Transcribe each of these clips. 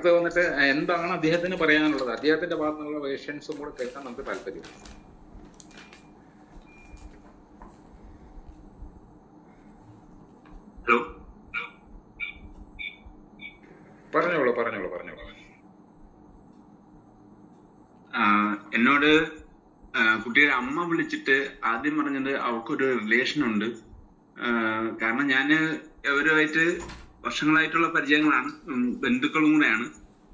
അത് വന്നിട്ട് എന്താണ് അദ്ദേഹത്തിന് പറയാനുള്ളത്? അദ്ദേഹത്തിന്റെ ഭാഗത്തു നിന്നുള്ള വേഷൻസും കൂടെ കേൾക്കാൻ നമുക്ക് താല്പര്യം. ഹലോ? പറഞ്ഞോളൂ പറഞ്ഞോളൂ പറഞ്ഞോളൂ. എന്നോട് കുട്ടിയുടെ അമ്മ വിളിച്ചിട്ട് ആദ്യം പറഞ്ഞത് അവൾക്കൊരു റിലേഷൻ ഉണ്ട്. കാരണം ഞാൻ അവരുമായിട്ട് വർഷങ്ങളായിട്ടുള്ള പരിചയങ്ങളാണ് ബന്ധുക്കളും കൂടെയാണ്.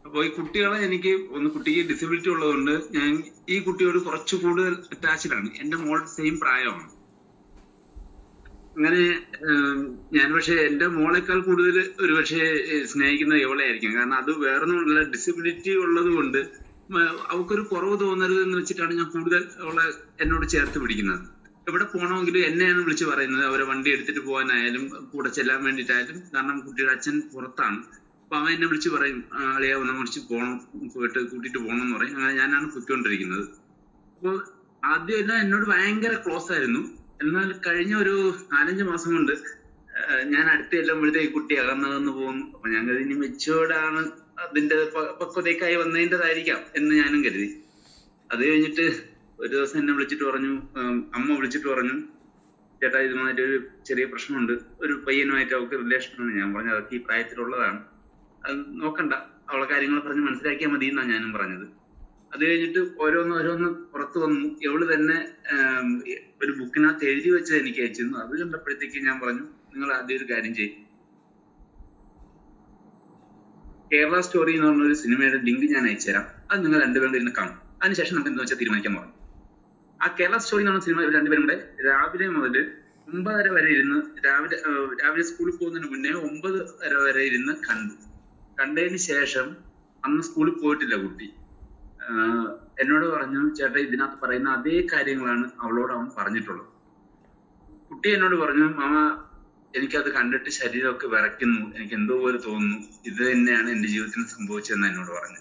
അപ്പോൾ ഈ കുട്ടികളെ എനിക്ക് ഒന്ന് കുട്ടിക്ക് ഡിസബിലിറ്റി ഉള്ളതുകൊണ്ട് ഞാൻ ഈ കുട്ടിയോട് കുറച്ച് കൂടുതൽ അറ്റാച്ച്ഡ് ആണ്. എന്റെ മോൾ സെയിം പ്രായമാണ്. അങ്ങനെ ഞാൻ പക്ഷെ എന്റെ മോളെക്കാൾ കൂടുതൽ ഒരു പക്ഷേ സ്നേഹിക്കുന്നത് ഇവളെ ആയിരിക്കും കാരണം അത് വേറൊന്നുമില്ല ഡിസബിലിറ്റി ഉള്ളത് കൊണ്ട് അവൾക്കൊരു കുറവ് തോന്നരുത് എന്ന് വെച്ചിട്ടാണ് ഞാൻ കൂടുതൽ അവളെ എന്നോട് ചേർത്ത് പിടിക്കുന്നത്. എവിടെ പോകണമെങ്കിലും എന്നെയാണ് വിളിച്ചു പറയുന്നത്. അവരെ വണ്ടി എടുത്തിട്ട് പോകാനായാലും കൂടെ ചെല്ലാൻ വേണ്ടിയിട്ടായാലും. കാരണം കുട്ടിയുടെ അച്ഛൻ പുറത്താണ്. അപ്പൊ അവൻ എന്നെ വിളിച്ച് പറയും "ആ, അളിയാ ഒന്ന് വിളിച്ച് പോകണം പോയിട്ട് കൂട്ടിയിട്ട് പോകണം എന്ന് പറയും. അങ്ങനെ ഞാനാണ് പൊയ്ക്കൊണ്ടിരിക്കുന്നത്. അപ്പൊ ആദ്യം എല്ലാം എന്നോട് ഭയങ്കര ക്ലോസ് ആയിരുന്നു. എന്നാൽ കഴിഞ്ഞ ഒരു നാലഞ്ച് മാസം കൊണ്ട് ഞാൻ അടുത്ത് ചെല്ലുമ്പോഴത്തേക്ക് കുട്ടി അകന്നകന്ന് പോകുന്നു. അപ്പൊ ഞാൻ കരുതി മെച്ചുവേർഡാണ് അതിന്റെ പക്വതയ്ക്കായി വന്നതിന്റെതായിരിക്കാം എന്ന് ഞാനും കരുതി. അത് കഴിഞ്ഞിട്ട് ഒരു ദിവസം എന്നെ വിളിച്ചിട്ട് പറഞ്ഞു അമ്മ വിളിച്ചിട്ട് പറഞ്ഞു ചേട്ടാ ഇതുമായിട്ട് ഒരു ചെറിയ പ്രശ്നമുണ്ട്. ഒരു പയ്യനുമായിട്ട് അവൾക്ക് ആണ് ഞാൻ പറഞ്ഞു അതൊക്കെ ഈ പ്രായത്തിലുള്ളതാണ്. അത് നോക്കണ്ട. അവളെ കാര്യങ്ങൾ പറഞ്ഞ് മനസ്സിലാക്കിയാൽ മതി എന്നാണ് ഞാനും പറഞ്ഞത്. അത് കഴിഞ്ഞിട്ട് ഓരോന്ന് ഓരോന്ന് പുറത്തു വന്നു. ഇവൾ തന്നെ ഒരു ബുക്കിനകത്ത് എഴുതി വെച്ചത് എനിക്ക് അയച്ചിരുന്നു അത് കണ്ടപ്പോഴത്തേക്ക് ഞാൻ പറഞ്ഞു നിങ്ങൾ ആദ്യം ഒരു കാര്യം ചെയ്യും. കേരള സ്റ്റോറി എന്ന് പറഞ്ഞ ഒരു സിനിമയുടെ ലിങ്ക് ഞാൻ അയച്ചുതരാം. അത് നിങ്ങൾ രണ്ടുപേരും ഇരുന്ന് കാണും. അതിനുശേഷം നമുക്ക് എന്താ വെച്ചാൽ തീരുമാനിക്കാൻ പറഞ്ഞു ആ കേരള സ്റ്റോറി എന്ന് പറഞ്ഞ സിനിമ രണ്ടുപേരും കൂടെ രാവിലെ മുതൽ ഒമ്പതര വരെ ഇരുന്ന് രാവിലെ രാവിലെ സ്കൂളിൽ പോകുന്നതിന് മുന്നേ ഒമ്പത് വര വരെ ഇരുന്ന് കണ്ടു. കണ്ടതിന് ശേഷം അന്ന് സ്കൂളിൽ പോയിട്ടില്ല കുട്ടി. എന്നോട് പറഞ്ഞു ചേട്ടാ ഇതിനകത്ത് പറയുന്ന അതേ കാര്യങ്ങളാണ് അവളോട് അവൻ പറഞ്ഞിട്ടുള്ളത്. കുട്ടി എന്നോട് പറഞ്ഞു മാമ എനിക്കത് കണ്ടിട്ട് ശരീരമൊക്കെ വിറയ്ക്കുന്നു. എനിക്ക് എന്തോ പോലെ തോന്നുന്നു. ഇത് തന്നെയാണ് എന്റെ ജീവിതത്തിൽ സംഭവിച്ചതെന്ന് എന്നോട് പറഞ്ഞു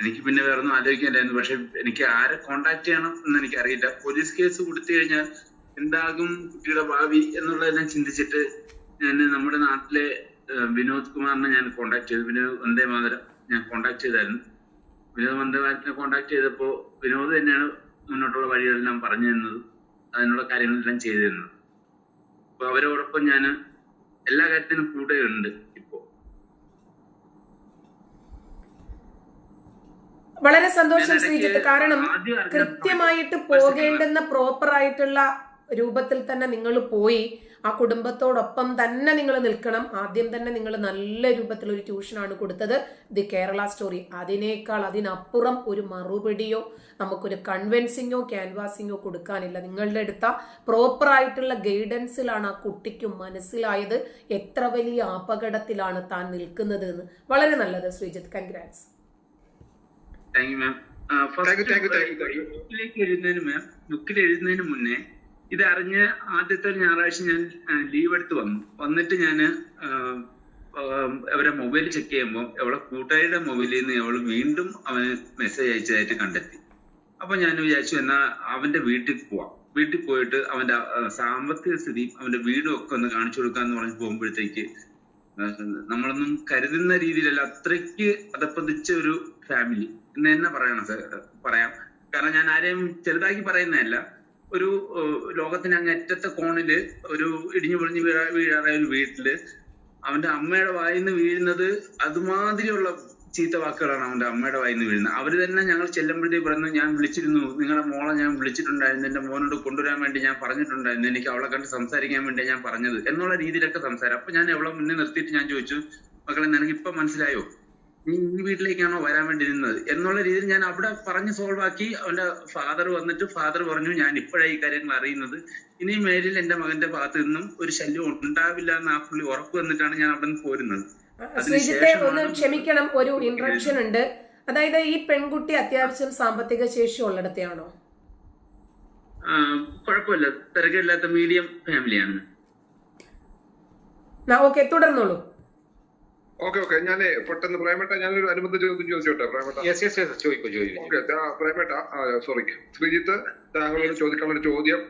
എനിക്ക് പിന്നെ വേറെ ഒന്നും ആലോചിക്കാനില്ലായിരുന്നു. പക്ഷെ എനിക്ക് ആരെ കോണ്ടാക്ട് ചെയ്യണം എന്ന് എനിക്ക് അറിയില്ല പോലീസ് കേസ് കൊടുത്തു കഴിഞ്ഞാൽ എന്താകും കുട്ടിയുടെ ഭാവി എന്നുള്ളത് ഞാൻ ചിന്തിച്ചിട്ട് ഞാൻ നമ്മുടെ നാട്ടിലെ വിനോദ് കുമാറിനെ ഞാൻ കോണ്ടാക്ട് ചെയ്തു. വിനോദ് വന്ദേ മാതരം ഞാൻ കോണ്ടാക്ട് ചെയ്തായിരുന്നു. വിനോദ് വന്ദേ മാതരത്തിനെ കോണ്ടാക്ട് ചെയ്തപ്പോൾ വിനോദ് തന്നെയാണ് മുന്നോട്ടുള്ള വഴികളെല്ലാം പറഞ്ഞു തന്നത്. അതിനുള്ള കാര്യങ്ങളെല്ലാം ചെയ്തു തന്നത്. അപ്പൊ അവരോടൊപ്പം ഞാൻ എല്ലാ കാര്യത്തിനും കൂടെ ഉണ്ട് ഇപ്പോ വളരെ സന്തോഷം ശ്രീജിത്ത്. കാരണം കൃത്യമായിട്ട് പോകേണ്ടെന്ന പ്രോപ്പർ ആയിട്ടുള്ള രൂപത്തിൽ തന്നെ നിങ്ങൾ പോയി ആ കുടുംബത്തോടൊപ്പം തന്നെ നിങ്ങൾ നിൽക്കണം. ആദ്യം തന്നെ നിങ്ങൾ നല്ല രൂപത്തിൽ ഒരു ട്യൂഷനാണ് കൊടുത്തത്. ദി കേരള സ്റ്റോറി അതിനേക്കാൾ അതിനപ്പുറം ഒരു മറുപടിയോ നമുക്കൊരു കൺവെൻസിങ്ങോ ക്യാൻവാസിങ്ങോ കൊടുക്കാനില്ല. നിങ്ങളുടെ അടുത്ത പ്രോപ്പർ ആയിട്ടുള്ള ഗൈഡൻസിലാണ് ആ കുട്ടിക്കും മനസ്സിലായത്. എത്ര വലിയ അപകടത്തിലാണ് താൻ നിൽക്കുന്നത് എന്ന് വളരെ നല്ലത് Sreejith. Congrats thank you ma'am. ബുക്കിലേക്ക് എഴുതുന്നതിന് മാം ബുക്കിൽ എഴുതുന്നതിന് മുന്നേ ഇത് അറിഞ്ഞ് ആദ്യത്തെ ഞായറാഴ്ച ഞാൻ ലീവ് എടുത്ത് വന്നു. വന്നിട്ട് ഞാൻ അവരെ മൊബൈൽ ചെക്ക് ചെയ്യുമ്പോൾ അവളെ കൂട്ടുകാരുടെ മൊബൈലിൽ നിന്ന് അവൾ വീണ്ടും അവന് മെസ്സേജ് അയച്ചതായിട്ട് കണ്ടെത്തി. അപ്പൊ ഞാൻ വിചാരിച്ചു എന്നാ അവന്റെ വീട്ടിൽ പോവാം. വീട്ടിൽ പോയിട്ട് അവന്റെ സാമ്പത്തിക സ്ഥിതി അവന്റെ വീടും ഒക്കെ ഒന്ന് കാണിച്ചു കൊടുക്കാന്ന് പറഞ്ഞ് പോകുമ്പോഴത്തേക്ക് നമ്മളൊന്നും കരുതുന്ന രീതിയിലല്ല അത്രയ്ക്ക് അതപ്പതിച്ച ഒരു ഫാമിലി തന്നെ പറയണം പറയാം. കാരണം ഞാൻ ആരെയും ചെറുതാക്കി പറയുന്നതല്ല. ഒരു ലോകത്തിന് അങ്ങറ്റത്തെ കോണിൽ ഒരു ഇടിഞ്ഞു പൊളിഞ്ഞു വീഴാ വീഴാറായ ഒരു വീട്ടിൽ അവന്റെ അമ്മയുടെ വായിന്ന് വീഴുന്നത് അതുമാതിരിയുള്ള ചീത്ത വാക്കുകളാണ് അവന്റെ അമ്മയുടെ വായിന്ന് വീഴുന്നത്. അവർ തന്നെ ഞങ്ങൾ ചെല്ലുമ്പോഴത്തേക്ക് പറയുന്നു ഞാൻ വിളിച്ചിരുന്നു. നിങ്ങളുടെ മോളെ ഞാൻ വിളിച്ചിട്ടുണ്ടായിരുന്നു. എന്റെ മോനോട് കൊണ്ടുവരാൻ വേണ്ടി ഞാൻ പറഞ്ഞിട്ടുണ്ടായിരുന്നു. എനിക്ക് അവളെ കണ്ട് സംസാരിക്കാൻ വേണ്ടി ഞാൻ പറഞ്ഞത് എന്നുള്ള രീതിയിലൊക്കെ സംസാരം അപ്പൊ ഞാൻ എവളെ മുന്നേ നിർത്തിയിട്ട് ഞാൻ ചോദിച്ചു മക്കളെ നിനക്ക് ഇപ്പൊ മനസ്സിലായോ? ഈ വീട്ടിലേക്കാണോ വരാൻ വേണ്ടി നിന്നത് എന്നുള്ള രീതിയിൽ ഞാൻ അവിടെ പറഞ്ഞ് സോൾവ് ആക്കി. അവന്റെ ഫാദർ വന്നിട്ട് ഫാദർ പറഞ്ഞു ഞാൻ ഇപ്പോഴാണ് ഈ കാര്യങ്ങൾ അറിയുന്നത്. ഇനി മേലിൽ എന്റെ മകന്റെ ഭാഗത്തു നിന്നും ഒരു ശല്യം ഉണ്ടാവില്ല എന്ന് ആ പുള്ളി ഉറപ്പ് വന്നിട്ടാണ് ഞാൻ അവിടെ നിന്ന് പോരുന്നത്. ശ്രീജിത്തെ ഒന്ന് ക്ഷമിക്കണം. ഒരു ഇൻട്രക്ഷൻ ഉണ്ട്. അതായത് ഈ പെൺകുട്ടി അത്യാവശ്യം സാമ്പത്തിക ശേഷി ഉള്ളിടത്തെയാണോ? കുഴപ്പമില്ല. തിരക്കില്ലാത്ത മീഡിയം ഫാമിലിയാണ് ഓക്കെ തുടർന്നോളൂ. ഓക്കെ ഓക്കെ ഞാൻ പെട്ടെന്ന് പ്രേമേട്ട ഞാനൊരു അനുബന്ധ ചോദ്യം ചോദിച്ചോട്ടെ പ്രേമേട്ട? ഓക്കെ പ്രേമേട്ട സോറി ശ്രീജിത്ത് താങ്കളോട് ചോദിക്കാനുള്ള ഒരു ചോദ്യം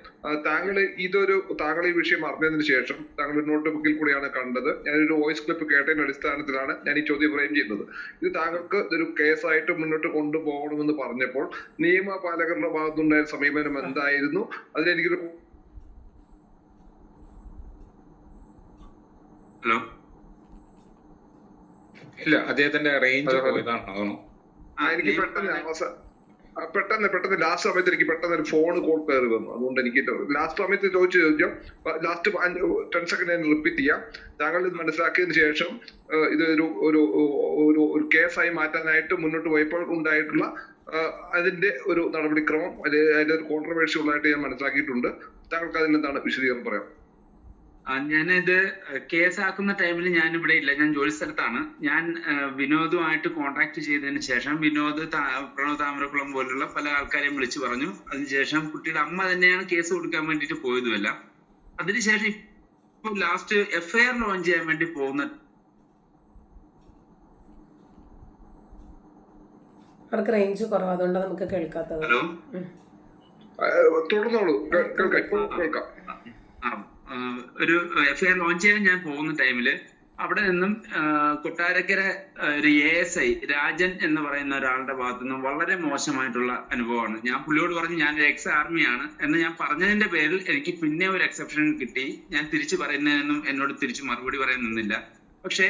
താങ്കൾ ഇതൊരു താങ്കൾ ഈ വിഷയം അറിഞ്ഞതിന് ശേഷം താങ്കൾ ഒരു നോട്ട് ബുക്കിൽ കൂടിയാണ് കണ്ടത്. ഞാനൊരു വോയിസ് ക്ലിപ്പ് കേട്ടതിന്റെ അടിസ്ഥാനത്തിലാണ് ഞാൻ ഈ ചോദ്യം ഫ്രെയിം ചെയ്യുന്നത്. ഇത് താങ്കൾക്ക് ഇതൊരു കേസായിട്ട് മുന്നോട്ട് കൊണ്ടുപോകണമെന്ന് പറഞ്ഞപ്പോൾ നിയമപാലകരുടെ ഭാഗത്തുണ്ടായ സമീപനം എന്തായിരുന്നു? അതിലെനിക്കൊരു ഹലോ ഇല്ല അദ്ദേഹത്തിന്റെ റേഞ്ച്. പോയതാണ് ആ, എനിക്ക് പെട്ടെന്ന് ആ, പെട്ടെന്ന് പെട്ടെന്ന് ലാസ്റ്റ് സമയത്ത് എനിക്ക് പെട്ടെന്ന് ഒരു ഫോൺ കോൾ കയറി വന്നു. അതുകൊണ്ട് എനിക്ക് ലാസ്റ്റ് സമയത്ത് ചോദിച്ചു ചോദിച്ചാൽ ലാസ്റ്റ് ടെൻ സെക്കൻഡ് ഞാൻ റിപ്പീറ്റ് ചെയ്യാം. താങ്കൾ ഇത് മനസ്സിലാക്കിയതിന് ശേഷം ഇത് ഒരു ഒരു ഒരു ഒരു കേസായി മാറ്റാനായിട്ട് മുന്നോട്ട് പോയപ്പോൾ ഉണ്ടായിട്ടുള്ള അതിന്റെ ഒരു നടപടിക്രമം അത് അതിന്റെ ഒരു കോൺട്രവേഴ്സി ഉള്ളതായിട്ട് ഞാൻ മനസ്സിലാക്കിയിട്ടുണ്ട്. താങ്കൾക്ക് അതിനെന്താണ് വിശദീകരണം പറയാം? ഞാനിത് കേസാക്കുന്ന ടൈമിൽ ഞാൻ ഇവിടെ ഇല്ല. ഞാൻ ജോലി സ്ഥലത്താണ്. ഞാൻ വിനോദുമായിട്ട് കോൺടാക്ട് ചെയ്തതിന് ശേഷം വിനോദ് പ്രണവ് താമരക്കുളം പോലുള്ള പല ആൾക്കാരെയും വിളിച്ചു പറഞ്ഞു. അതിനുശേഷം കുട്ടിയുടെ അമ്മ തന്നെയാണ് കേസ് കൊടുക്കാൻ വേണ്ടിയിട്ട് പോയതുമല്ല. അതിനുശേഷം ഇപ്പൊ ലാസ്റ്റ് എഫ്ഐആർ ലോഞ്ച് ചെയ്യാൻ വേണ്ടി പോകുന്ന അവർക്ക് റേഞ്ച് കുറവ്. അതുകൊണ്ടാണ് നമുക്ക് കേൾക്കാത്തത്. ഹലോ തുടർന്നോളൂ. കേൾക്കാം. ഒരു എഫ്ഐആർ ലോഞ്ച് ചെയ്യാൻ ഞാൻ പോകുന്ന ടൈമിൽ അവിടെ നിന്നും കൊട്ടാരക്കര ഒരു എ എസ് ഐ രാജൻ എന്ന് പറയുന്ന ഒരാളുടെ ഭാഗത്തു നിന്നും വളരെ മോശമായിട്ടുള്ള അനുഭവമാണ്. ഞാൻ പുള്ളിയോട് പറഞ്ഞു ഞാൻ ഒരു എക്സ് ആർമിയാണ് എന്ന് ഞാൻ പറഞ്ഞതിന്റെ പേരിൽ എനിക്ക് പിന്നെ ഒരു എക്സെപ്ഷൻ കിട്ടി. ഞാൻ തിരിച്ചു പറയുന്നതിനൊന്നും എന്നോട് തിരിച്ചു മറുപടി പറയാൻ നിന്നില്ല. പക്ഷേ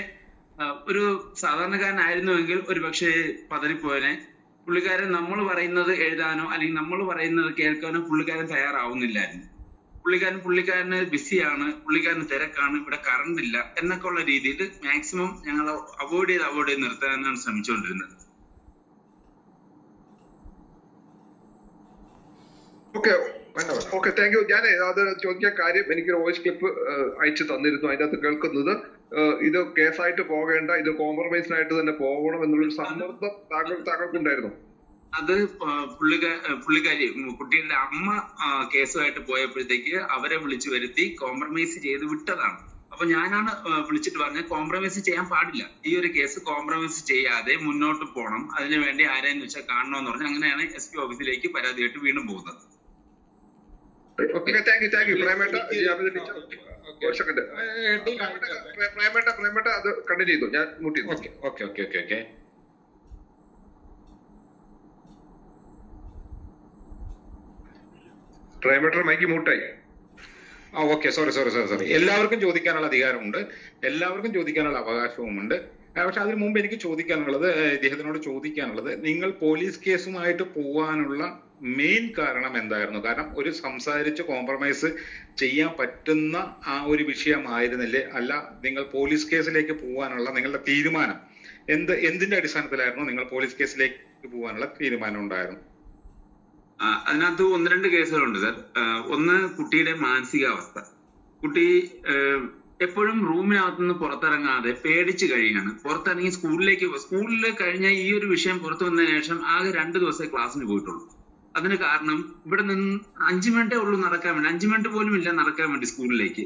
ഒരു സാധാരണക്കാരനായിരുന്നുവെങ്കിൽ ഒരു പക്ഷേ പതറിപ്പോയനെ. പുള്ളിക്കാരൻ നമ്മൾ പറയുന്നത് എഴുതാനോ അല്ലെങ്കിൽ നമ്മൾ പറയുന്നത് കേൾക്കാനോ പുള്ളിക്കാരൻ തയ്യാറാവുന്നില്ലായിരുന്നു. പുള്ളിക്കാരൻ പുള്ളിക്കാരന് ബിസിയാണ് പുള്ളിക്കാരന് തിരക്കാണ് ഇവിടെ കറണ്ട് ഇല്ല എന്നൊക്കെ ഉള്ള രീതിയിൽ മാക്സിമം ഞങ്ങൾ അവോയ്ഡ് ചെയ്ത് അവോയ്ഡ് ചെയ്ത് നിർത്താനാണ് ശ്രമിച്ചുകൊണ്ടിരുന്നത്. ഓക്കെ ഓക്കെ താങ്ക് യു ഞാൻ അത് ചോദിക്കാൻ കാര്യം എനിക്കൊരു വോയിസ് ക്ലിപ്പ് അയച്ചു തന്നിരുന്നു. അതിന്റെ അകത്ത് കേൾക്കുന്നത് ഇത് ഇത് കേസായിട്ട് പോകേണ്ട ഇത് കോംപ്രമൈസിനായിട്ട് തന്നെ പോകണം എന്നുള്ളൊരു സമ്മർദ്ദം താങ്കൾ താങ്കൾക്കുണ്ടായിരുന്നു. അത് പുള്ളിക്കാ പുള്ളിക്കാരി കുട്ടിയുടെ അമ്മ കേസ് കേസുമായിട്ട് പോയപ്പോഴത്തേക്ക് അവരെ വിളിച്ചു വരുത്തി കോംപ്രമൈസ് ചെയ്ത് വിട്ടതാണ്. അപ്പൊ ഞാനാണ് വിളിച്ചിട്ട് പറഞ്ഞത് കോംപ്രമൈസ് ചെയ്യാൻ പാടില്ല. ഈ ഒരു കേസ് കോംപ്രമൈസ് ചെയ്യാതെ മുന്നോട്ട് പോകണം അതിനു വേണ്ടി ആരെയെന്ന് വെച്ചാൽ കാണണമെന്ന് പറഞ്ഞു അങ്ങനെയാണ് എസ് പി ഓഫീസിലേക്ക് പരാതിയായിട്ട് വീണ്ടും പോകുന്നത്. പ്രേമേട്ട പ്രേമേട്ട അത് കണ്ടിന്യൂ ചെയ്തു. ഞാൻ മുട്ടി okay okay okay okay okay mike മൂട്ടായി ആ okay sorry sorry sorry sorry എല്ലാവർക്കും ചോദിക്കാനുള്ള അധികാരമുണ്ട്. എല്ലാവർക്കും ചോദിക്കാനുള്ള അവകാശവുമുണ്ട്. പക്ഷെ അതിനു മുമ്പ് എനിക്ക് ചോദിക്കാനുള്ളത് ഇദ്ദേഹത്തിനോട് ചോദിക്കാനുള്ളത് നിങ്ങൾ പോലീസ് കേസുമായിട്ട് പോകാനുള്ള മെയിൻ കാരണം എന്തായിരുന്നു? കാരണം ഒരു സംസാരിച്ച് കോംപ്രമൈസ് ചെയ്യാൻ പറ്റുന്ന ആ ഒരു വിഷയമായിരുന്നില്ലേ? അല്ല നിങ്ങൾ പോലീസ് കേസിലേക്ക് പോകാനുള്ള നിങ്ങളുടെ തീരുമാനം. എന്ത് എന്തിന്റെ അടിസ്ഥാനത്തിലായിരുന്നു നിങ്ങൾ പോലീസ് കേസിലേക്ക് പോകാനുള്ള തീരുമാനം ഉണ്ടായിരുന്നു അതിനകത്ത് ഒന്ന് രണ്ട് കേസുകളുണ്ട് സാർ. ഒന്ന് കുട്ടിയുടെ മാനസികാവസ്ഥ. കുട്ടി എപ്പോഴും എപ്പോഴും റൂമിനകത്തുനിന്ന് പുറത്തിറങ്ങാതെ പേടിച്ച് കഴിയാണ്. പുറത്തിറങ്ങി സ്കൂളിലേക്ക് സ്കൂളിൽ കഴിഞ്ഞ ഈ ഒരു വിഷയം പുറത്തു വന്നതിന് ശേഷം ആകെ രണ്ട് ദിവസമേ ക്ലാസ്സിന് പോയിട്ടുള്ളൂ. അതിന് കാരണം ഇവിടെ നിന്ന് അഞ്ചു മിനിറ്റേ ഉള്ളൂ നടക്കാൻ വേണ്ടി. അഞ്ചു മിനിറ്റ് പോലും ഇല്ല നടക്കാൻ വേണ്ടി സ്കൂളിലേക്ക്.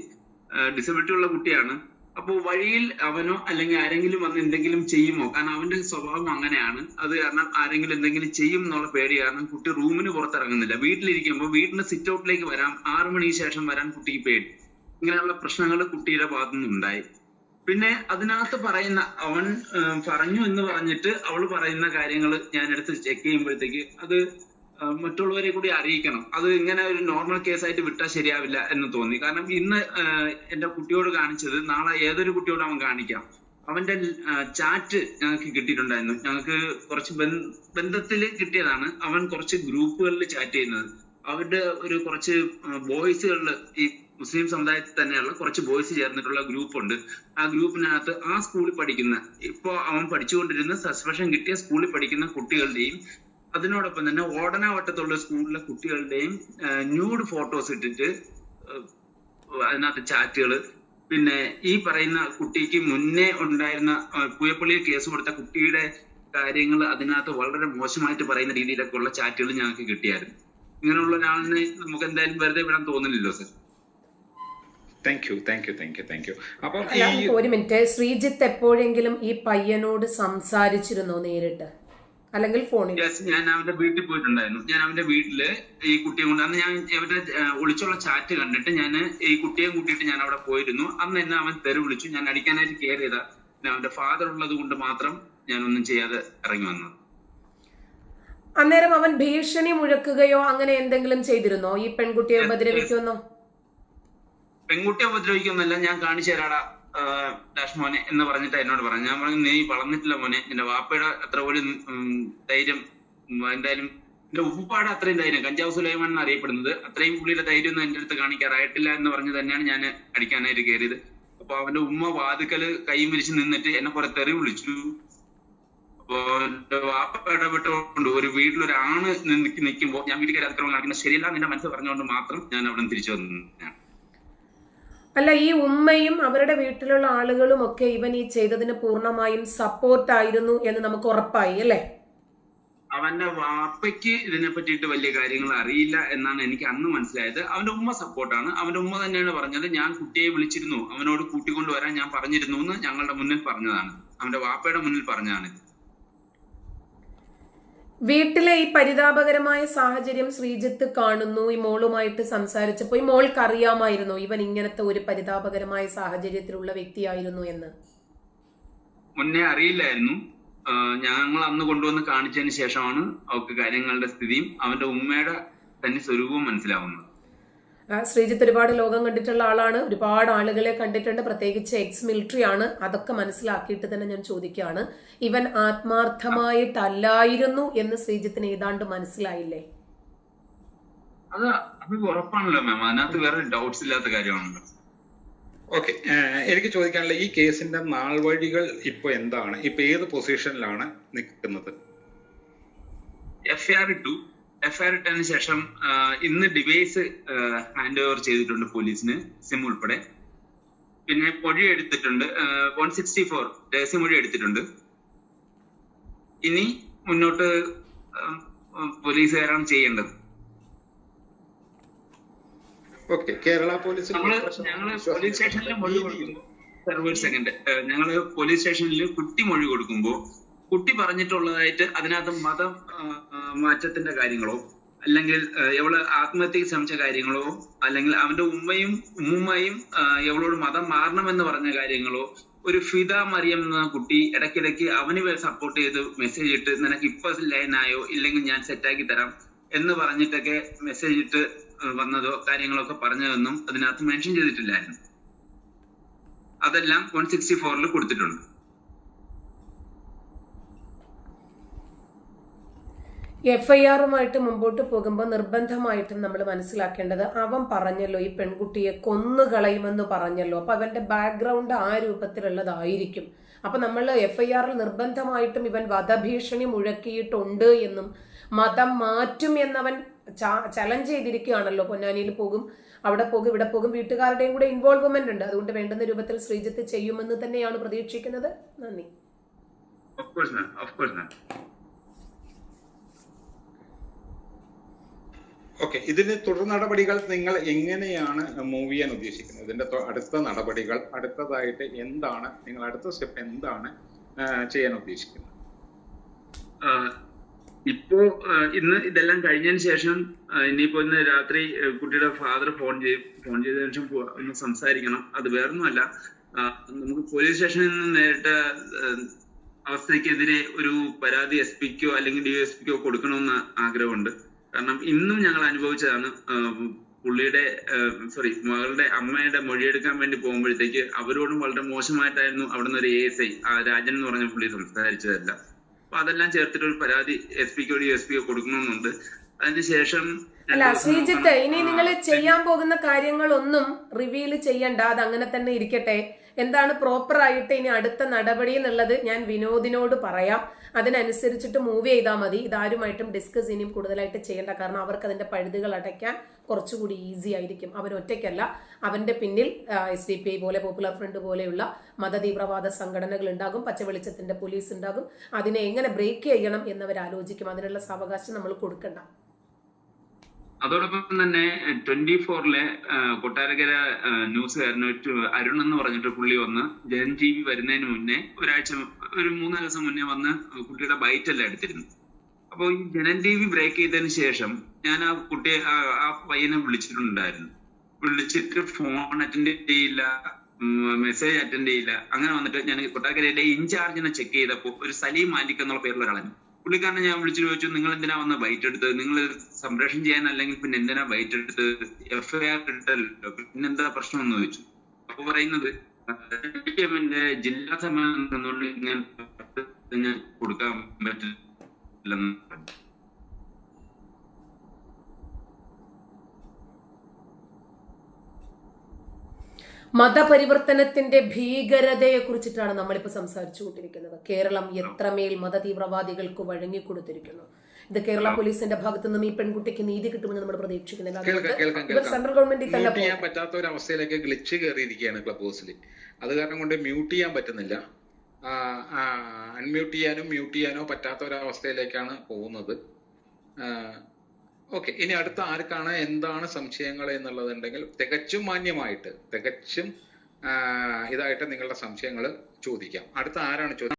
ഡിസബിലിറ്റി ഉള്ള കുട്ടിയാണ്. അപ്പോൾ വഴിയിൽ അവനോ അല്ലെങ്കിൽ ആരെങ്കിലും വന്ന് എന്തെങ്കിലും ചെയ്യുമോ? കാരണം അവന്റെ സ്വഭാവം അങ്ങനെയാണ്. അത് കാരണം ആരെങ്കിലും എന്തെങ്കിലും ചെയ്യും എന്നുള്ള പേടി കാരണം കുട്ടി റൂമിന് പുറത്തിറങ്ങുന്നില്ല. വീട്ടിലിരിക്കുമ്പോൾ വീടിന്റെ സിറ്റ് ഔട്ടിലേക്ക് വരാം. ആറു മണിക്ക് ശേഷം വരാൻ കുട്ടിക്ക് പേടി. ഇങ്ങനെയുള്ള പ്രശ്നങ്ങൾ കുട്ടിയുടെ ഭാഗത്തു നിന്നുണ്ടായി. പിന്നെ അതിനകത്ത് പറയുന്ന അവൻ പറഞ്ഞു എന്ന് പറഞ്ഞിട്ട് അവൾ പറയുന്ന കാര്യങ്ങൾ ഞാൻ എടുത്ത് ചെക്ക് ചെയ്യുമ്പോഴത്തേക്ക് അത് മറ്റുള്ളവരെ കൂടി അറിയിക്കണം. അത് ഇങ്ങനെ ഒരു നോർമൽ കേസായിട്ട് വിട്ടാൽ ശരിയാവില്ല എന്ന് തോന്നി. കാരണം ഇന്ന് എന്റെ കുട്ടിയോട് കാണിച്ചത് നാളെ ഏതൊരു കുട്ടിയോട് അവൻ കാണിക്കാം. അവന്റെ ചാറ്റ് ഞങ്ങൾക്ക് കിട്ടിയിട്ടുണ്ടായിരുന്നു. ഞങ്ങൾക്ക് കുറച്ച് ബന്ധത്തിൽ കിട്ടിയതാണ് അവൻ കുറച്ച് ഗ്രൂപ്പുകളിൽ ചാറ്റ് ചെയ്യുന്നത്. അവരുടെ ഒരു കുറച്ച് ബോയ്സുകളിൽ ഈ മുസ്ലിം സമുദായത്തിൽ തന്നെയുള്ള കുറച്ച് ബോയ്സ് ചേർന്നിട്ടുള്ള ഗ്രൂപ്പ് ഉണ്ട് ആ ഗ്രൂപ്പിനകത്ത് ആ സ്കൂളിൽ പഠിക്കുന്ന ഇപ്പോൾ അവൻ പഠിച്ചുകൊണ്ടിരുന്ന സസ്പെൻഷൻ കിട്ടിയ സ്കൂളിൽ പഠിക്കുന്ന കുട്ടികളുടെയും അതിനോടൊപ്പം തന്നെ ഓടനാവട്ടത്തുള്ള സ്കൂളിലെ കുട്ടികളുടെയും ന്യൂഡ് ഫോട്ടോസ് ഇട്ടിട്ട് അതിനകത്ത് ചാറ്റുകൾ പിന്നെ ഈ പറയുന്ന കുട്ടിക്ക് മുന്നേ ഉണ്ടായിരുന്ന പുയപ്പള്ളിയിൽ കേസ് കൊടുത്ത കുട്ടിയുടെ കാര്യങ്ങൾ അതിനകത്ത് വളരെ മോശമായിട്ട് പറയുന്ന രീതിയിലൊക്കെ ഉള്ള ചാറ്റുകൾ ഞങ്ങൾക്ക് കിട്ടിയായിരുന്നു. ഇങ്ങനെയുള്ള ഒരാളിനെ നമുക്ക് എന്തായാലും വെറുതെ വിടാൻ തോന്നില്ലല്ലോ sir. Thank you thank you thank you thank you അപ്പം അല്ല ഈ നമുക്ക് ഒരു മിനിറ്റ്. ശ്രീജിത്ത് എപ്പോഴെങ്കിലും ഈ പയ്യനോട് സംസാരിച്ചിരുന്നോ നേരിട്ട്? അല്ലെങ്കിൽ ഫോണിൽ ഞാൻ അവന്റെ വീട്ടിൽ പോയിട്ടുണ്ടായിരുന്നു. ഞാൻ അവന്റെ വീട്ടിൽ ഈ കുട്ടിയെ കൊണ്ട് അന്ന് ഞാൻ അവന്റെ ഒളിച്ചുള്ള ചാറ്റ് കണ്ടിട്ട് ഞാൻ ഈ കുട്ടിയെ കൂട്ടിയിട്ട് ഞാൻ അവിടെ പോയിരുന്നു. അന്ന് എന്നെ അവൻ തെറി വിളിച്ചു. ഞാൻ അടിക്കാനായിട്ട് കെയർ ചെയ്ത പിന്നെ അവന്റെ ഫാദർ ഉള്ളത് കൊണ്ട് മാത്രം ഞാൻ ഒന്നും ചെയ്യാതെ ഇറങ്ങി വന്നത്. അന്നേരം അവൻ ഭീഷണി മുഴക്കുകയോ അങ്ങനെ എന്തെങ്കിലും ചെയ്തിരുന്നോ? ഈ പെൺകുട്ടിയെ ഉപദ്രവിക്കുമെന്നോ? പെൺകുട്ടിയെ ഉപദ്രവിക്കുന്നല്ല ഞാൻ കാണിച്ചു തരാടാ. ആഹ്, ഡാഷ് മോനെ എന്ന് പറഞ്ഞിട്ട് എന്നോട് പറഞ്ഞു. ഞാൻ പറഞ്ഞു നീ വളർന്നിട്ടില്ല മോനെ. നിന്റെ വാപ്പയുടെ അത്ര പോലും ധൈര്യം എന്തായാലും എന്റെ ഉപ്പാട് അത്രയും ധൈര്യം. കഞ്ചാവ് സുലൈമാൻ എന്ന് അറിയപ്പെടുന്നത് അത്രയും പുള്ളിയുടെ ധൈര്യം ഒന്നും എന്റെ അടുത്ത് കാണിക്കാറായിട്ടില്ല എന്ന് പറഞ്ഞു തന്നെയാണ് ഞാൻ അടിക്കാനായിട്ട് കയറിയത്. അപ്പൊ അവന്റെ ഉമ്മ വാതുക്കൽ കൈ വിരിച്ച് നിന്നിട്ട് എന്നെ കുറെ തെറി വിളിച്ചു. അപ്പൊ എന്റെ വാപ്പ ഇടപെട്ടുകൊണ്ട് ഒരു വീട്ടിലൊരാണ് നിൽക്കുമ്പോ ഞാൻ വീട്ടിൽ കയറി അതിക്രമം കാണിക്കുന്നത് ശരിയല്ല എന്റെ മനസ്സ് പറഞ്ഞുകൊണ്ട് മാത്രം ഞാൻ അവിടെ നിന്ന് തിരിച്ചു വന്നു അല്ല ഈ ഉമ്മയും അവരുടെ വീട്ടിലുള്ള ആളുകളും ഒക്കെ ഇവൻ ഈ ചെയ്തതിന് പൂർണമായും സപ്പോർട്ടായിരുന്നു എന്ന് നമുക്ക് ഉറപ്പായി അല്ലേ? അവന്റെ വാപ്പയ്ക്ക് ഇതിനെ പറ്റിയിട്ട് വലിയ കാര്യങ്ങൾ അറിയില്ല എന്നാണ് എനിക്ക് അന്ന് മനസ്സിലായത്. അവന്റെ ഉമ്മ സപ്പോർട്ടാണ്. അവന്റെ ഉമ്മ തന്നെയാണ് പറഞ്ഞത് ഞാൻ കുട്ടിയെ വിളിച്ചിരുന്നു. അവനോട് കൂട്ടിക്കൊണ്ടുവരാൻ ഞാൻ പറഞ്ഞിരുന്നു എന്ന് ഞങ്ങളുടെ മുന്നിൽ പറഞ്ഞതാണ്. അവന്റെ വാപ്പയുടെ മുന്നിൽ പറഞ്ഞതാണ് വീട്ടിലെ ഈ പരിതാപകരമായ സാഹചര്യം ശ്രീജിത്ത് കാണുന്നു. ഈ മോളുമായിട്ട് സംസാരിച്ചപ്പോ ഈ മോൾക്ക് അറിയാമായിരുന്നു ഇവൻ ഇങ്ങനത്തെ ഒരു പരിതാപകരമായ സാഹചര്യത്തിലുള്ള വ്യക്തിയായിരുന്നു എന്ന്. മുന്നേ അറിയില്ലായിരുന്നു. ഞങ്ങൾ അന്ന് കൊണ്ടുവന്ന് കാണിച്ചതിന് ശേഷമാണ് അവർക്ക് കാര്യങ്ങളുടെ സ്ഥിതിയും അവന്റെ ഉമ്മയുടെ തന്നെ സ്വരൂപവും മനസ്സിലാവുന്നത്. ശ്രീജിത്ത് ഒരുപാട് ലോകം കണ്ടിട്ടുള്ള ആളാണ്. ഒരുപാട് ആളുകളെ കണ്ടിട്ടുണ്ട്. പ്രത്യേകിച്ച് എക്സ് മിലിറ്ററി ആണ്. അതൊക്കെ മനസ്സിലാക്കിയിട്ട് തന്നെ ഞാൻ ചോദിക്കുകയാണ്. ഇവൻ ആത്മാർത്ഥമായിട്ടല്ലായിരുന്നു എന്ന് ശ്രീജിത്തിന് ഏതാണ്ട് മനസ്സിലായില്ലേ? അത് അത് ഉറപ്പാണല്ലോ മാം അതിനകത്ത് വേറെ ഡൗട്ട്സ് ഇല്ലാത്ത കാര്യമാണല്ലോ. ഓക്കെ എനിക്ക് ചോദിക്കാനുള്ള ഈ കേസിന്റെ നാൾവഴികൾ ഇപ്പൊ എന്താണ്? ഇപ്പൊ ഏത് പൊസിഷനിലാണ് നിൽക്കുന്നത് എഫ് ആർ ഇട്ടു എഫ് ഐ ഇട്ടതിന് ശേഷം ഇന്ന് ഡിവൈസ് ഹാൻഡ് ഓവർ ചെയ്തിട്ടുണ്ട് പോലീസിന് സിം ഉൾപ്പെടെ. പിന്നെ മൊഴി എടുത്തിട്ടുണ്ട് വൺ സിക്സ്റ്റി ഫോർ രഹസ്യമൊഴി എടുത്തിട്ടുണ്ട്. ഇനി മുന്നോട്ട് പോലീസുകാരാണ് ചെയ്യേണ്ടത്. ഓക്കെ കേരള നമ്മൾ ഞങ്ങൾ പോലീസ് സ്റ്റേഷനിൽ മൊഴി കൊടുക്കുമ്പോൾ സെക്കൻഡ് ഞങ്ങൾ പോലീസ് സ്റ്റേഷനിൽ കുട്ടി മൊഴി കൊടുക്കുമ്പോ കുട്ടി പറഞ്ഞിട്ടുള്ളതായിട്ട് അതിനകത്ത് മത മാറ്റത്തിന്റെ കാര്യങ്ങളോ അല്ലെങ്കിൽ എവൾ ആത്മഹത്യക്ക് ശ്രമിച്ച കാര്യങ്ങളോ അല്ലെങ്കിൽ അവന്റെ ഉമ്മയും ഉമ്മുമ്മയും എവളോട് മതം മാറണമെന്ന് പറഞ്ഞ കാര്യങ്ങളോ ഒരു ഫിദ മറിയം എന്ന കുട്ടി ഇടയ്ക്കിടയ്ക്ക് അവന് സപ്പോർട്ട് ചെയ്ത് മെസ്സേജ് ഇട്ട് നിനക്ക് ഇപ്പൊ ലൈനായോ ഇല്ലെങ്കിൽ ഞാൻ സെറ്റാക്കി തരാം. എന്ന് പറഞ്ഞിട്ടൊക്കെ മെസ്സേജ് ഇട്ട് വന്നതോ കാര്യങ്ങളൊക്കെ പറഞ്ഞതൊന്നും അതിനകത്ത് മെൻഷൻ ചെയ്തിട്ടില്ലായിരുന്നു. അതെല്ലാം വൺ സിക്സ്റ്റി ഫോറിൽ കൊടുത്തിട്ടുണ്ട്. എഫ് ഐ ആറുമായിട്ട് മുമ്പോട്ട് പോകുമ്പോൾ നിർബന്ധമായിട്ടും നമ്മൾ മനസ്സിലാക്കേണ്ടത് അവൻ പറഞ്ഞല്ലോ ഈ പെൺകുട്ടിയെ കൊന്നുകളയുമെന്ന് പറഞ്ഞല്ലോ. അപ്പൊ അവന്റെ ബാക്ക്ഗ്രൗണ്ട് ആ രൂപത്തിലുള്ളതായിരിക്കും. അപ്പൊ നമ്മൾ എഫ് ഐ ആറിൽ നിർബന്ധമായിട്ടും ഇവൻ വധഭീഷണി മുഴക്കിയിട്ടുണ്ട് എന്നും മതം മാറ്റും എന്നവൻ ചലഞ്ച് ചെയ്തിരിക്കുകയാണല്ലോ. പൊന്നാനിയിൽ പോകും അവിടെ പോകും ഇവിടെ പോകും. വീട്ടുകാരുടെയും കൂടെ ഇൻവോൾവ്മെന്റ് ഉണ്ട്. അതുകൊണ്ട് വേണ്ടുന്ന രൂപത്തിൽ ശ്രീജിത്ത് ചെയ്യുമെന്ന് തന്നെയാണ് പ്രതീക്ഷിക്കുന്നത്. നന്ദി. ഓക്കെ ഇതിന് തുടർ നടപടികൾ നിങ്ങൾ എങ്ങനെയാണ് മൂവ് ചെയ്യാൻ ഉദ്ദേശിക്കുന്നത്? ഇതിന്റെ അടുത്ത നടപടികൾ അടുത്തതായിട്ട് എന്താണ് നിങ്ങൾ അടുത്ത സ്റ്റെപ്പ് എന്താണ് ചെയ്യാൻ ഉദ്ദേശിക്കുന്നത്? ഇപ്പോ ഇന്ന് ഇതെല്ലാം കഴിഞ്ഞതിന് ശേഷം ഇനിയിപ്പോ ഇന്ന് രാത്രി കുട്ടിയുടെ ഫാദർ ഫോൺ ചെയ്യും ഫോൺ ചെയ്തതിനു ശേഷം ഒന്ന് സംസാരിക്കണം. അത് വേറൊന്നുമല്ല നമുക്ക് പോലീസ് സ്റ്റേഷനിൽ നിന്ന് നേരിട്ട് അവസ്ഥക്കെതിരെ ഒരു പരാതി എസ് പിക്കോ അല്ലെങ്കിൽ ഡി എസ് പിക്കോ കൊടുക്കണമെന്ന് ആഗ്രഹമുണ്ട്. കാരണം ഇന്നും ഞങ്ങൾ അനുഭവിച്ചതാണ് പുള്ളിയുടെ സോറി മകളുടെ അമ്മയുടെ മൊഴിയെടുക്കാൻ വേണ്ടി പോകുമ്പോഴത്തേക്ക് അവരോടും വളരെ മോശമായിട്ടായിരുന്നു അവിടുന്ന് ഒരു എ എസ് ഐ ആ രാജൻ എന്ന് പറഞ്ഞ പുള്ളി സംസാരിച്ചതല്ല. അപ്പൊ അതെല്ലാം ചേർത്തിട്ട് ഒരു പരാതി എസ് പിക്കോ ഡി എസ് പിക്കോ കൊടുക്കണമെന്നുണ്ട് അതിനുശേഷം അല്ല ശ്രീജിത്ത് ഇനി നിങ്ങൾ ചെയ്യാൻ പോകുന്ന കാര്യങ്ങളൊന്നും റിവീൽ ചെയ്യണ്ട അത് അങ്ങനെ തന്നെ ഇരിക്കട്ടെ. എന്താണ് പ്രോപ്പർ ആയിട്ട് ഇനി അടുത്ത നടപടി എന്നുള്ളത് ഞാൻ വിനോദിനോട് പറയാം. അതിനനുസരിച്ചിട്ട് മൂവ് ചെയ്താൽ മതി. ഇതാരുമായിട്ടും ഡിസ്കസ് ഇനിയും കൂടുതലായിട്ട് ചെയ്യേണ്ട. കാരണം അവർക്ക് അതിന്റെ പഴുതുകൾ അടയ്ക്കാൻ കുറച്ചുകൂടി ഈസി ആയിരിക്കും. അവൻ ഒറ്റയ്ക്കല്ല. അവന്റെ പിന്നിൽ എസ് ഡി പി ഐ പോലെ പോപ്പുലർ ഫ്രണ്ട് പോലെയുള്ള മതതീവ്രവാദ സംഘടനകൾ ഉണ്ടാകും. പച്ചവെളിച്ചത്തിന്റെ പോലീസ് ഉണ്ടാകും. അതിനെ എങ്ങനെ ബ്രേക്ക് ചെയ്യണം എന്നവർ ആലോചിക്കും അതിനുള്ള സാവകാശം നമ്മൾ കൊടുക്കണ്ട. അതോടൊപ്പം തന്നെ ട്വന്റി ഫോറിലെ കൊട്ടാരക്കര ന്യൂസ് ന്യൂസുകാരനായിട്ട് അരുൺ എന്ന് പറഞ്ഞിട്ട് പുള്ളി വന്ന് ജൻ ടി വി വരുന്നതിന് മുന്നേ ഒരാഴ്ച ഒരു മൂന്നാൽ ദിവസം മുന്നേ വന്ന് കുട്ടിയുടെ ബൈറ്റ് എല്ലാം എടുത്തിരുന്നു. അപ്പൊ ഈ ജനൻ ടി വി ബ്രേക്ക് ചെയ്തതിന് ശേഷം ഞാൻ ആ കുട്ടിയെ ആ- ആ പയ്യനെ വിളിച്ചിട്ടുണ്ടായിരുന്നു. വിളിച്ചിട്ട് ഫോൺ അറ്റൻഡ് ചെയ്യില്ല മെസ്സേജ് അറ്റൻഡ് ചെയ്യില്ല. അങ്ങനെ വന്നിട്ട് ഞാൻ കൊട്ടാരക്കരയിലെ ഇൻചാർജിനെ ചെക്ക് ചെയ്തപ്പോൾ ഒരു സലീം മാലിക് എന്നുള്ള പേരുള്ള ഒരാളാണ് പുള്ളിക്കാരനെ ഞാൻ വിളിച്ചു ചോദിച്ചു നിങ്ങൾ എന്തിനാ വന്ന് ബൈറ്റ് എടുത്തത്? നിങ്ങൾ സംപ്രേഷണം ചെയ്യാൻ അല്ലെങ്കിൽ പിന്നെ എന്തിനാ ബൈറ്റ് എടുത്തത്? എഫ്ഐആർ ഇട്ടല്ലോ. പിന്നെന്താ പ്രശ്നം എന്ന് ചോദിച്ചു. അപ്പൊ പറയുന്നത് എമ്മിന്റെ ജില്ലാ സമ്മേളനം എന്നുകൊണ്ട് ഇങ്ങനെ കൊടുക്കാൻ പറ്റില്ലെന്ന് പറഞ്ഞു. മതപരിവർത്തനത്തിന്റെ ഭീകരതയെ കുറിച്ചിട്ടാണ് നമ്മളിപ്പോൾ സംസാരിച്ചു കൊണ്ടിരിക്കുന്നത് കേരളം എത്രമേൽ മതതീവ്രവാദികൾക്ക് വഴങ്ങിക്കൊടുത്തിരിക്കുന്നു. ഇത് കേരള പോലീസിന്റെ ഭാഗത്തു നിന്നും ഈ പെൺകുട്ടിക്ക് നീതി കിട്ടുമെന്ന് നമ്മൾ പ്രതീക്ഷിക്കുന്നില്ല. സെൻട്രൽ ഗവൺമെന്റിൽ തന്നെ ചെയ്യാൻ പറ്റാത്ത ഒരു അവസ്ഥയിലേക്ക് ഗ്ലിച്ച് കയറിയിരിക്കുകയാണ് ക്ലബ് ഹൗസിൽ അത് കാരണം കൊണ്ട് മ്യൂട്ട് ചെയ്യാൻ പറ്റുന്നില്ല. അൺമ്യൂട്ട് ചെയ്യാനോ മ്യൂട്ട് ചെയ്യാനോ പറ്റാത്ത ഒരു അവസ്ഥയിലേക്കാണ് പോകുന്നത് ഓക്കെ ഇനി അടുത്ത ആർക്കാണ് എന്താണ് സംശയങ്ങൾ എന്നുള്ളതുണ്ടെങ്കിൽ തികച്ചും മാന്യമായിട്ട് തികച്ചും ഇതായിട്ട് നിങ്ങളുടെ സംശയങ്ങൾ ചോദിക്കാം. അടുത്ത ആരാണ് ചോദിക്കുന്നത്